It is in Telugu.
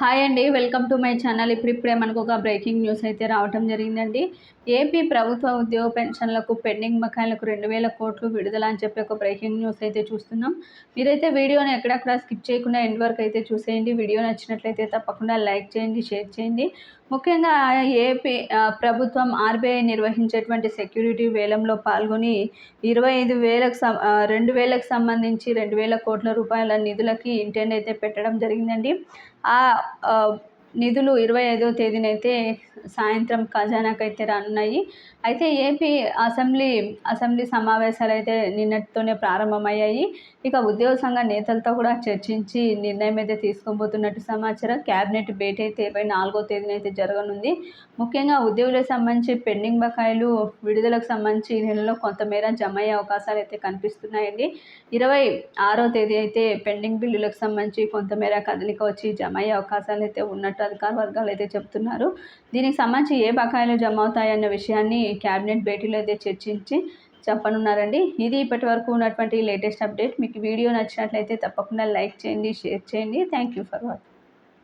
హాయ్ అండి వెల్కమ్ టు మై ఛానల్. ఇప్పుడిప్పుడే మనకు ఒక బ్రేకింగ్ న్యూస్ అయితే రావటం జరిగిందండి. ఏపీ ప్రభుత్వ ఉద్యోగ పెన్షన్లకు పెండింగ్ బకాయిలకు రెండు వేల కోట్లు విడుదల అని చెప్పి ఒక బ్రేకింగ్ న్యూస్ అయితే చూస్తున్నాం. మీరైతే వీడియోని ఎక్కడక్కడ స్కిప్ చేయకుండా ఎండ్ వరకు అయితే చూసేయండి. వీడియో నచ్చినట్లయితే తప్పకుండా లైక్ చేయండి షేర్ చేయండి. ముఖ్యంగా ఏపీ ప్రభుత్వం ఆర్బీఐ నిర్వహించేటువంటి సెక్యూరిటీ వేలంలో పాల్గొని ఇరవై ఐదు వేలకు సం రెండు వేలకు సంబంధించి రెండు వేల కోట్ల రూపాయల నిధులకి ఇంటెండ్ అయితే పెట్టడం జరిగిందండి. ఆ, నిధులు ఇరవై ఐదో తేదీనైతే సాయంత్రం ఖజానాకు అయితే రానున్నాయి. అయితే ఏపీ అసెంబ్లీ అసెంబ్లీ సమావేశాలు అయితే నిన్నటితోనే ప్రారంభమయ్యాయి. ఇక ఉద్యోగ సంఘ నేతలతో కూడా చర్చించి నిర్ణయం అయితే తీసుకోబోతున్నట్టు సమాచారం. క్యాబినెట్ భేటీ అయితే ఇరవై నాలుగో తేదీన అయితే జరగనుంది. ముఖ్యంగా ఉద్యోగులకు సంబంధించి పెండింగ్ బకాయిలు విడుదలకు సంబంధించి ఈ నెలలో కొంతమేర జమ అయ్యే అవకాశాలు అయితే కనిపిస్తున్నాయండి. ఇరవై ఆరో తేదీ అయితే పెండింగ్ బిల్లులకు సంబంధించి కొంతమేర కదలిక వచ్చి జమ అయ్యే అవకాశాలు అయితే ఉన్నట్టు అధికార వర్గాలు అయితే చెప్తున్నారు. దీనికి సంబంధించి ఏ బకాయిలు జమ అవుతాయన్న విషయాన్ని క్యాబినెట్ భేటీలో అయితే చర్చించి చెప్పనున్నారండి. ఇది ఇప్పటి వరకు ఉన్నటువంటి లేటెస్ట్ అప్డేట్. మీకు వీడియో నచ్చినట్లయితే తప్పకుండా లైక్ చేయండి షేర్ చేయండి. Thank you for watching.